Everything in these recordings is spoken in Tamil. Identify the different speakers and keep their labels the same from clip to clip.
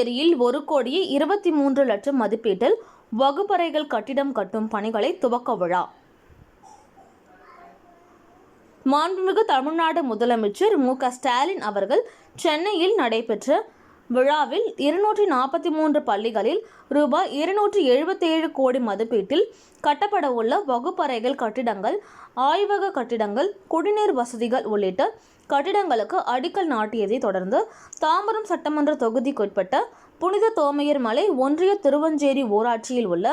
Speaker 1: புதுச்சேரியில் ஒரு கோடியே இருபத்தி மூன்று லட்சம் மதிப்பீட்டில் வகுப்பறைகள் கட்டிடம் கட்டும் பணிகளை துவக்க விழா. மாண்புமிகு தமிழ்நாடு முதலமைச்சர் மு க ஸ்டாலின் அவர்கள் சென்னையில் நடைபெற்ற விழாவில் இருநூற்றி நாற்பத்தி மூன்று பள்ளிகளில் ரூபாய் இருநூற்றி எழுபத்தேழு கோடி மதிப்பீட்டில் கட்டப்பட உள்ள வகுப்பறைகள் கட்டிடங்கள் ஆய்வக கட்டிடங்கள் குடிநீர் வசதிகள் உள்ளிட்ட கட்டிடங்களுக்கு அடிக்கல் நாட்டியதை தொடர்ந்து தாம்பரம் சட்டமன்ற தொகுதிக்குட்பட்ட புனித தோமையர் மலை ஒன்றிய திருவஞ்சேரி ஊராட்சியில் உள்ள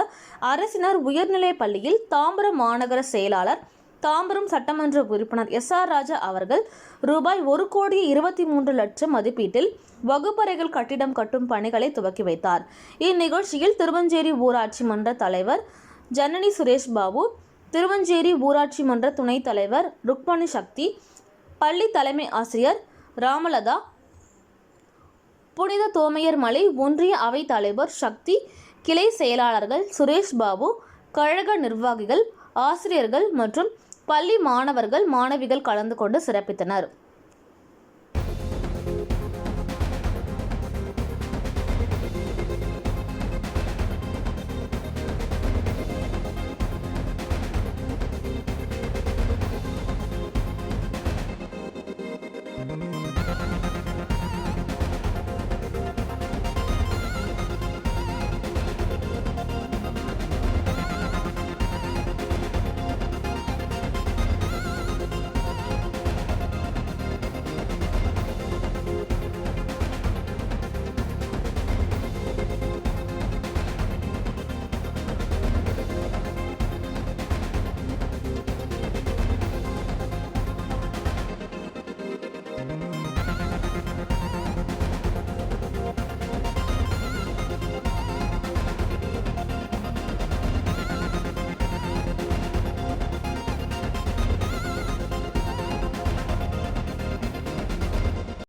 Speaker 1: அரசினர் உயர்நிலைப் பள்ளியில் தாம்பரம் மாநகர செயலாளர் தாம்பரம் சட்டமன்ற உறுப்பினர் எஸ் ஆர் ராஜா அவர்கள் ரூபாய் ஒரு கோடி இருபத்தி மூன்று லட்சம் மதிப்பீட்டில் வகுப்பறைகள் கட்டிடம் கட்டும் பணிகளை துவக்கி வைத்தார். இந்நிகழ்ச்சியில் திருவஞ்சேரி ஊராட்சி மன்ற தலைவர் ஜனனி சுரேஷ் பாபு திருவஞ்சேரி ஊராட்சி மன்ற துணைத் தலைவர் ருக்மணி சக்தி பள்ளி தலைமை ஆசிரியர் ராமலதா புனித தோமையர் மலை ஒன்றிய அவைத் தலைவர் சக்தி கிளை செயலாளர்கள் சுரேஷ் பாபு கழக நிர்வாகிகள் ஆசிரியர்கள் மற்றும் பள்ளி மாணவர்கள் மாணவிகள் கலந்து கொண்டு சிறப்பித்தனர்.